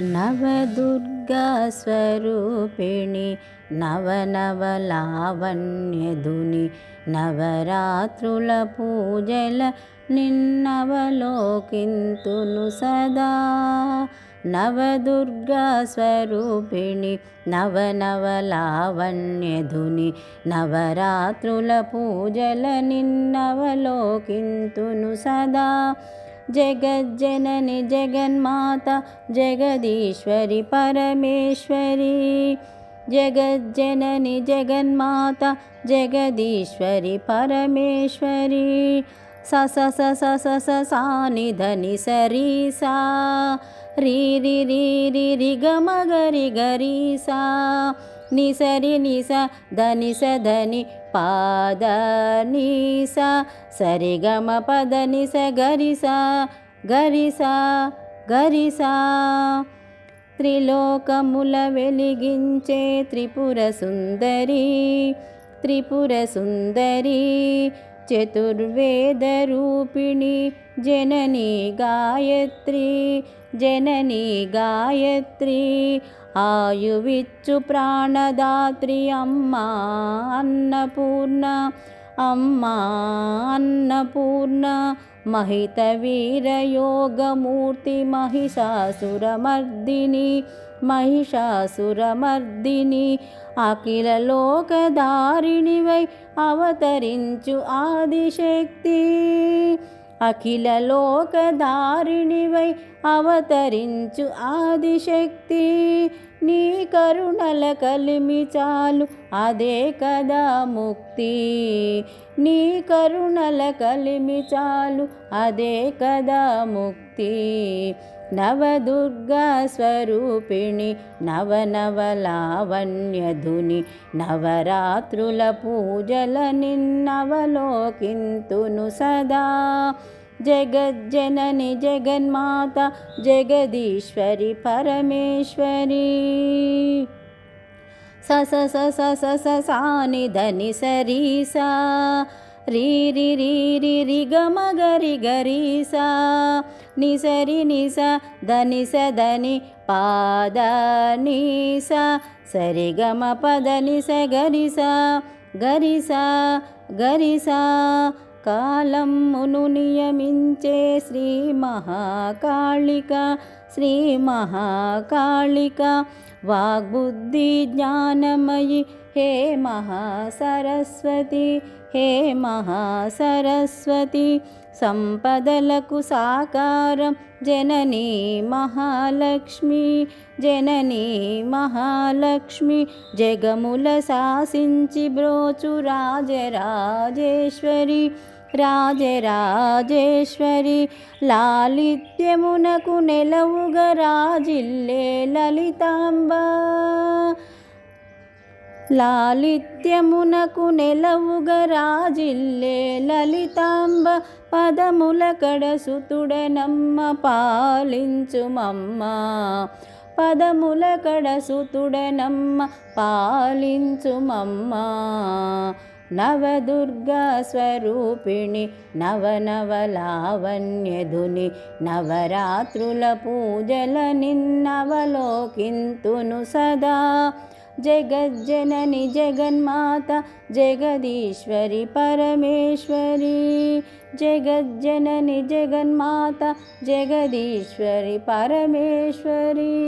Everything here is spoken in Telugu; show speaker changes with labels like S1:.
S1: నవదుర్గా స్వరూపిణి నవనవలావణ్యధుని నవరాత్రుల పూజల నిన్నవలోకింతును సదా. నవదుర్గా స్వరూపిణి నవనవలావణ్యధుని జగజ్జనని జగన్మాత జగదీశ్వరి పరమేశ్వరి. జగజ్జనని జగన్మాత జగదీశ్వరి పరమేశ్వరి. స స స స స స సాని ధని సరి సా రి రి రి రి రి గమ గరి గరి సా ని సరి నిసరి నిస ధని స ధని పాద నిస స సరి గమ పద నిస గరిస గరిస గరిస. త్రిలోకముల వెలిగించే త్రిపుర సుందరి త్రిపుర సుందరి చతుర్వేద రూపిణి జనని గాయత్రి జనని గాయత్రి ఆయువిచ్చు ప్రాణదాత్రి అమ్మా అన్నపూర్ణ. అమ్మా అన్నపూర్ణ. మహిత వీరయోగమూర్తి మహిషాసురమర్దిని. మహిషాసురమర్దిని అఖిల లోకధారిణివై అవతరించు ఆదిశక్తి. అఖిల లోకధారిణివై అవతరించు ఆదిశక్తి. నీ కరుణల కలిమి చాలు అదే కదా ముక్తి. నీ కరుణల కలిమి చాలు అదే కదా ముక్తి. నవదుర్గా స్వరూపిణి నవనవలావణ్యధుని నవరాత్రుల పూజల నిన్నవలోకింతును సదా. జగజ్జనని జగన్మాత జగదీశ్వరి పరమేశ్వరి. స స స స స స సాని ధని సరి సా రి రీ రి రి రి రి గమ గరి గరి సా. ని స సరి ని స ధని స ధని ద ని స. సరి ప ద ని స గ గరి సా. గరి సా రి సా. కాలమును నియమించే శ్రీ మహాకాళిక श्रीमहाकालिका वाग्बुद्धिज्ञानमयि हे महासरस्वती हे महासरस्वती सम्पदकु साकारं जननी महालक्ष्मी जननी महालक्ष्मी जगमुलसासिञ्चि शास्रोचु राजराजेश्वरी రాజరాజేశ్వరి లాలిత్యమునకు నెలవుగా రాజిల్లే లలితాంబ. లాలిత్యమునకు నెలవుగా రాజిల్లే లలితాంబ పదముల కడసుతుడనమ్మ పాలించుమమ్మ. పదముల కడసుతుడనమ్మ పాలించుమమ్మ. నవదుర్గా స్వరూపిణి నవనవలావణ్యధుని నవరాత్రుల పూజల నిన్నవలోకింతును సదా. జగజ్జనని జగన్మాత జగదీశ్వరి పరమేశ్వరి. జగజ్జనని జగన్మాత జగదీశ్వరి పరమేశ్వరి.